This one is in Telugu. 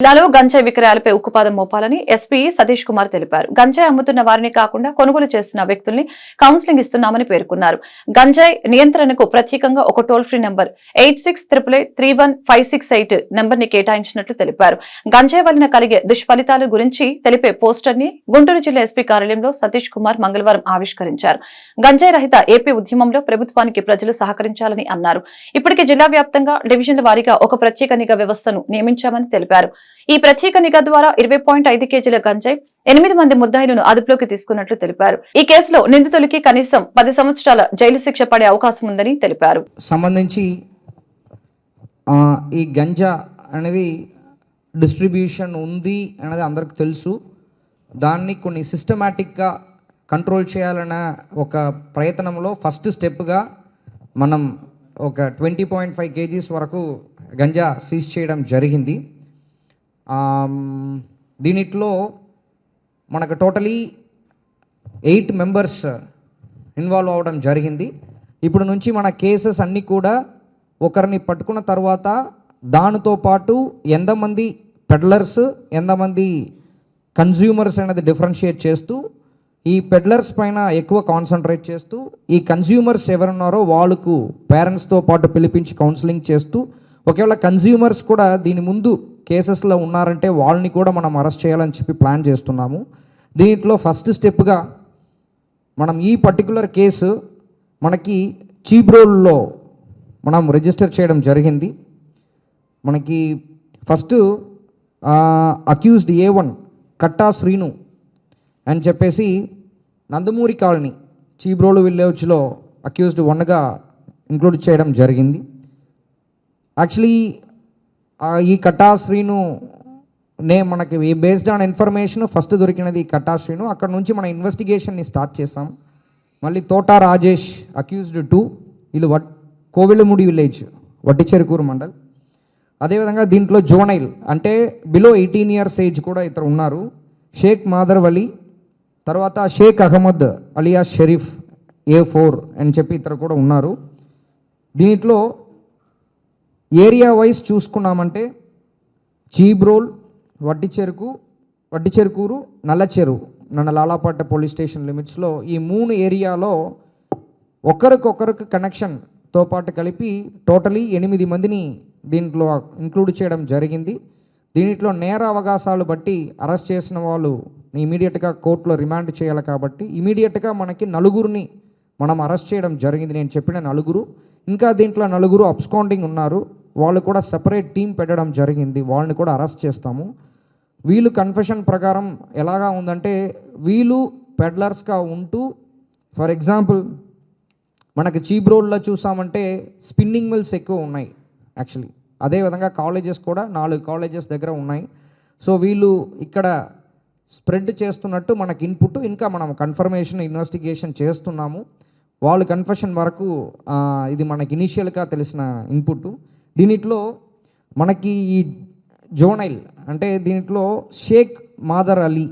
జిల్లాలో గంజాయి విక్రయాలపై ఉక్కుపాదం మోపాలని ఎస్పీ సతీష్ కుమార్ తెలిపారు. గంజాయి అమ్ముతున్న వారిని కాకుండా కొనుగోలు చేస్తున్న వ్యక్తుల్ని కౌన్సిలింగ్ ఇస్తున్నామని పేర్కొన్నారు. గంజాయి నియంత్రణకు ప్రత్యేకంగా ఒక toll free number eight six triple eight three one five six eight నంబర్ని కేటాయించినట్లు తెలిపారు. గంజాయి వలన కలిగే దుష్ఫలితాల గురించి తెలిపే పోస్టర్ని గుంటూరు జిల్లా ఎస్పీ కార్యాలయంలో సతీష్ కుమార్ మంగళవారం ఆవిష్కరించారు. గంజాయి రహిత ఏపీ ఉద్యమంలో ప్రభుత్వానికి ప్రజలు సహకరించాలని అన్నారు. ఇప్పటికే జిల్లా వ్యాప్తంగా డివిజన్ల వారీగా ఒక ప్రత్యేక నిఘా వ్యవస్థను నియమించామని తెలిపారు. ఈ ప్రత్యేక నిఘా ద్వారా ఇరవై పాయింట్ ఐదు కేజీల గంజాయి ఎనిమిది మంది ముద్దాయిలను అదుపులోకి తీసుకున్నట్లు తెలిపారు. ఈ కేసులో నిందితులకి కనీసం పది సంవత్సరాల జైలు శిక్ష పడే అవకాశం ఉందని తెలిపారు. సంబంధించి ఈ గంజా అనేది డిస్ట్రిబ్యూషన్ ఉంది అనేది అందరికి తెలుసు. దాన్ని కొన్ని సిస్టమేటిక్గా కంట్రోల్ చేయాలన్న ఒక ప్రయత్నంలో ఫస్ట్ స్టెప్గా మనం ఒక ట్వంటీ పాయింట్ ఫైవ్ కేజీస్ వరకు గంజా సీజ్ చేయడం జరిగింది. దీనిట్లో మనకు టోటలీ ఎయిట్ మెంబర్స్ ఇన్వాల్వ్ అవ్వడం జరిగింది. ఇప్పుడు నుంచి మన కేసెస్ అన్నీ కూడా ఒకరిని పట్టుకున్న తర్వాత దానితో పాటు ఎంతమంది పెడ్లర్స్ ఎంతమంది కన్జ్యూమర్స్ అనేది డిఫరెన్షియేట్ చేస్తూ ఈ పెడ్లర్స్ పైన ఎక్కువ కాన్సన్ట్రేట్ చేస్తూ ఈ కన్జ్యూమర్స్ ఎవరున్నారో వాళ్ళకు పేరెంట్స్తో పాటు పిలిపించి కౌన్సిలింగ్ చేస్తూ ఒకవేళ కన్జ్యూమర్స్ కూడా దీని ముందు కేసెస్లో ఉన్నారంటే వాళ్ళని కూడా మనం అరెస్ట్ చేయాలని చెప్పి ప్లాన్ చేస్తున్నాము. దీంట్లో ఫస్ట్ స్టెప్గా మనం ఈ పర్టికులర్ కేసు మనకి చీబ్రోల్లో మనం రిజిస్టర్ చేయడం జరిగింది. మనకి first accused A one Katta Srinu అని చెప్పేసి నందమూరి కాలనీ చీబ్రోలు విలేజ్లో అక్యూజ్డ్ వన్గా ఇంక్లూడ్ చేయడం జరిగింది. యాక్చువల్లీ ఈ కట్టా శ్రీను నే మనకి బేస్డ్ ఆన్ ఇన్ఫర్మేషన్ ఫస్ట్ దొరికినది ఈ కట్టా శ్రీను అక్కడ నుంచి మన ఇన్వెస్టిగేషన్ని స్టార్ట్ చేసాం. మళ్ళీ తోటా రాజేష్ అక్యూజ్డ్ టూ వీళ్ళు వట్ కోవిలముడి విలేజ్ వట్టిచెరుకూరు మండల్. అదేవిధంగా దీంట్లో జోనైల్ అంటే బిలో ఎయిటీన్ ఇయర్స్ ఏజ్ కూడా ఇతరు ఉన్నారు. షేక్ మాదర్ వలీ తర్వాత Shaik Ahmed alias Sharif A four అని చెప్పి ఇతరు కూడా ఉన్నారు. దీంట్లో ఏరియా వైజ్ చూసుకున్నామంటే చీబ్రోల్ వడ్డిచెరుకు వడ్డిచెరుకూరు నల్లచెరు నన్న లాలాపట్ట పోలీస్ స్టేషన్ లిమిట్స్లో ఈ మూడు ఏరియాలో ఒకరికొకరికి కనెక్షన్తో పాటు కలిపి టోటలీ ఎనిమిది మందిని దీంట్లో ఇంక్లూడ్ చేయడం జరిగింది. దీంట్లో నేర అవకాశాలు బట్టి అరెస్ట్ చేసిన వాళ్ళు ఇమీడియట్గా కోర్టులో రిమాండ్ చేయాలి కాబట్టి ఇమీడియట్గా మనకి నలుగురిని మనం అరెస్ట్ చేయడం జరిగింది. నేను చెప్పిన నలుగురు. ఇంకా దీంట్లో నలుగురు అబ్స్కౌండింగ్ ఉన్నారు. వాళ్ళు కూడా సెపరేట్ టీం పెట్టడం జరిగింది. వాళ్ళని కూడా అరెస్ట్ చేస్తాము. వీళ్ళు కన్ఫెషన్ ప్రకారం ఎలాగా ఉందంటే వీళ్ళు పెడ్లర్స్గా ఉంటూ ఫర్ ఎగ్జాంపుల్ మనకి చీప్ రోడ్లో చూసామంటే స్పిన్నింగ్ మిల్స్ ఎక్కువ ఉన్నాయి యాక్చువల్లీ అదేవిధంగా కాలేజెస్ కూడా నాలుగు కాలేజెస్ దగ్గర ఉన్నాయి. సో వీళ్ళు ఇక్కడ స్ప్రెడ్ చేస్తున్నట్టు మనకి ఇన్పుట్ ఇంకా మనం కన్ఫర్మేషన్ ఇన్వెస్టిగేషన్ చేస్తున్నాము. వాళ్ళు కన్ఫెషన్ వరకు ఇది మనకి ఇనిషియల్గా తెలిసిన ఇన్పుట్ దీనిట్లో మనకి ఈ జోనైల్ అంటే దీంట్లో షేక్ మాదర్ అలీ